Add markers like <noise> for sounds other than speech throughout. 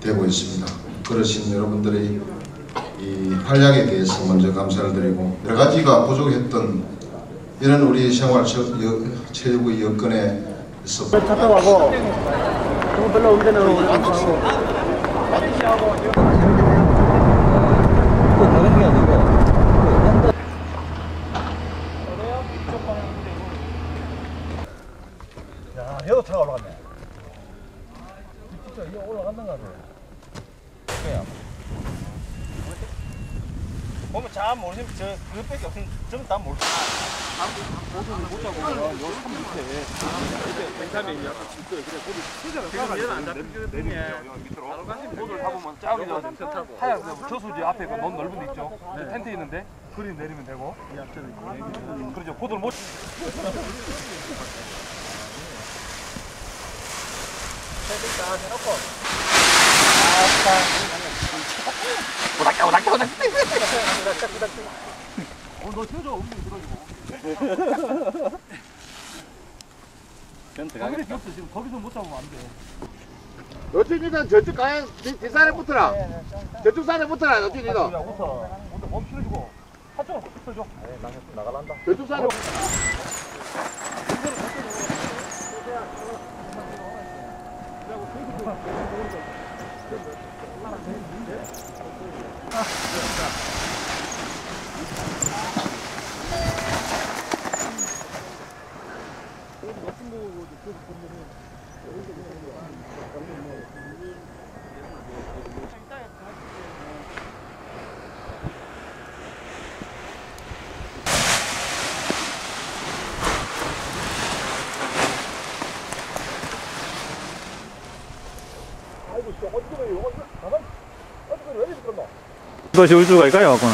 되고 있습니다. 그러신 여러분들의 이 활약에 대해서 먼저 감사를 드리고 여러 가지가 부족했던 이런 우리 생활 체육의 여건에 있어 차 타고 가고 별로 운전을 하고 야, 얘도 차가 올라갔네. 진짜 이거 올라간단가 봐. 보면 잘 모르시면 저 그것밖에 없으면 전부 다 모르죠. 보드를 타보면 저기서 하얀 그 저수지 앞에 그 너무 넓은 데 있죠? 그 텐트 있는데 그림 내리면 되고 그렇죠 보드를 못 거기에 비었어 지금 거기서 못 잡으면 안돼 너준이는 저쪽 가야 뒷산에 붙어라. 저쪽 산에 붙어라, 너준이도. 야 웃어 근데 몸 실어주고 한쪽으로 붙어줘 저쪽 산에 Ah, <laughs> 너시 우주 갈까요, 왔구나.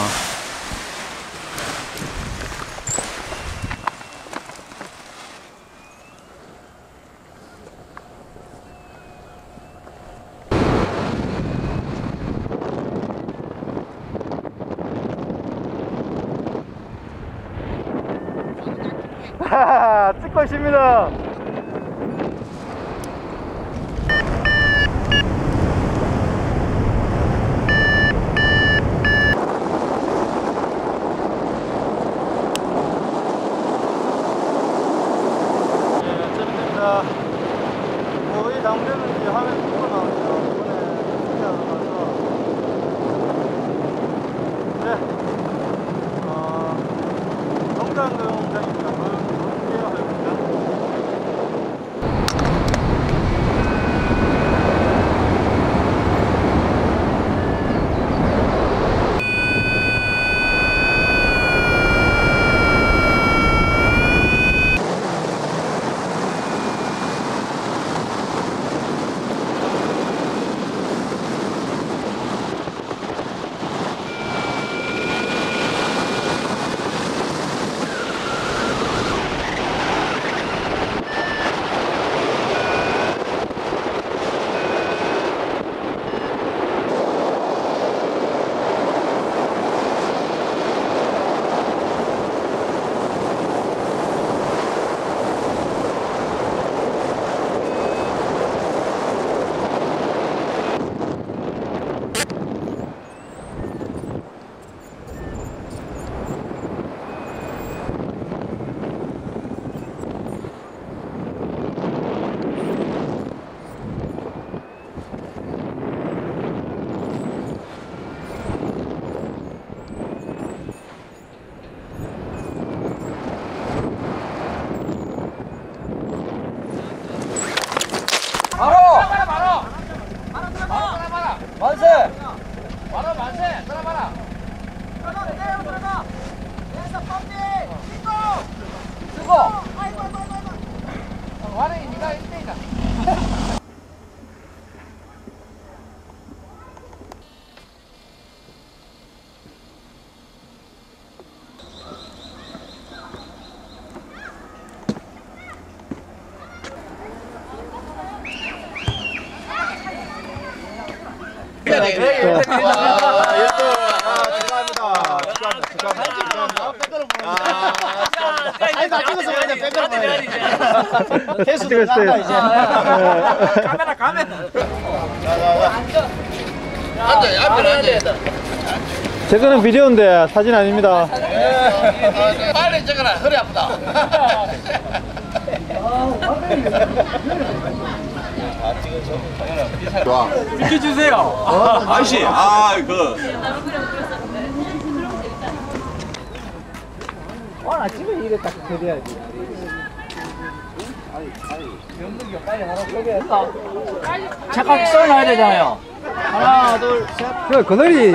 하하, 찍고 있습니다. 예, 저입니다 거의 아, 예, 또, 아, 축하합니다. 축하합니다. 아니 다 찍었어. <laughs> 이제. 카메라 카메라. 앉아 앞에 앉아. 제 거는 비디오인데 사진 아닙니다. 빨리 찍어라. 허리 아프다 좋아 비켜주세요. 아저씨 아그 잠깐 썰어놔야 되잖아요. 하나, 둘, 셋. 그 그늘이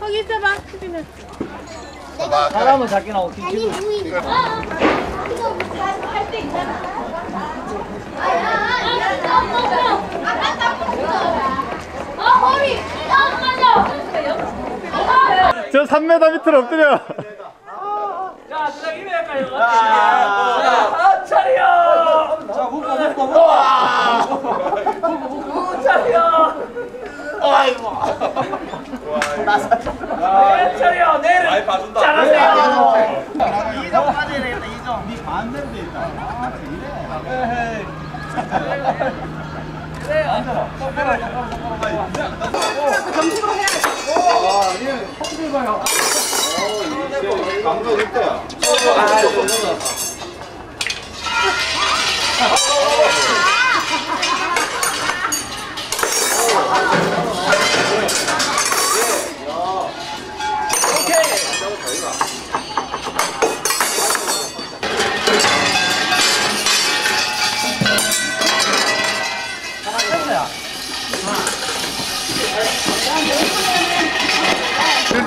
거기 있어봐. 수빈아. 사람은 작게 나오고 아니 뒤집어. 누이. 이거 할때 있잖아. 아. 저 3m 밑으로 엎드려. 자, 입에 할까요? 자, 차려! 자, 묶어, 묶어, 묶어! 묶어, 차려! 아이고. 네, 차려, 내일은 많이 봐준다. 잘하세요. 이점 빠져야 되겠다 이점 니 반대로 돼 있다 일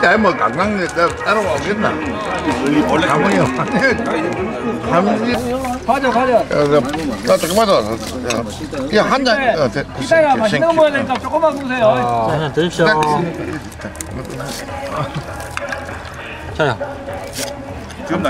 단뭐 관광객 따라오겠나? 원래 가문이 가문이 가자, 가자. 나 잠깐만 한잔 어, 대- 이따가 맛있는 거 생- 먹어야 되니까? 조금만 드세요. 아, 드십시오. 지금 나